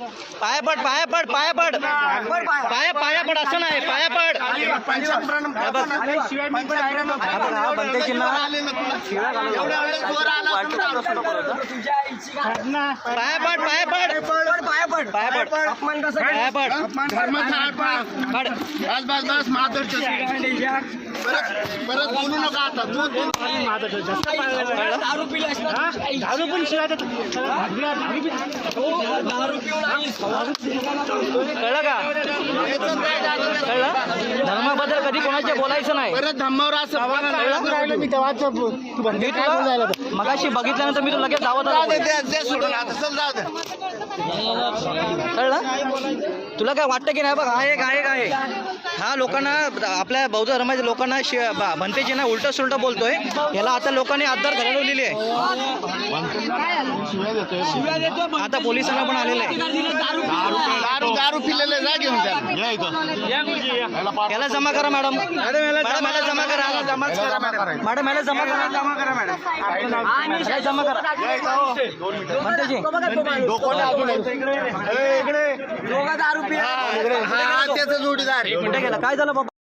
पाया पड पाया पड पाया पड। पाया पाया पड असं नाही पाया पड। पाया पड पाया पड। पाया पड। पाया पड। पड। बस बस बस माधुरच्या परत बोलू नका आता. तू तू दारू पण शिवाय देतो. कळलं का? कळलं? धर्माबद्दल कधी कोणाच्या बोलायचं नाही. परत धम्मावर असं राहिलं मी तेव्हाच तू मी तुला मगाशी बघितल्यानंतर मी तुला लगेच धावत आलो. सोडून आता. चल जाऊ कळलं? तुला काय वाटतं की नाही? बघ हा एक आहे आहे हा लोकांना आपल्या बौद्ध धर्माच्या लोकांना भंतेजी ना उलट सुलट बोलतोय. याला आता लोकांनी आधार घडवलेली आहे आता पोलिसांना पण आलेलं आहे. दारू पिलेले जा घेऊन त्याला. याला जमा करा मॅडम. मॅडम याला जमा करा. मॅडम. याला जमा करा. जमा करा मॅडम. याला जमा करा. भंतेजी हा त्याचा जोडीदार. कुठे गेला काय झालं बाबा?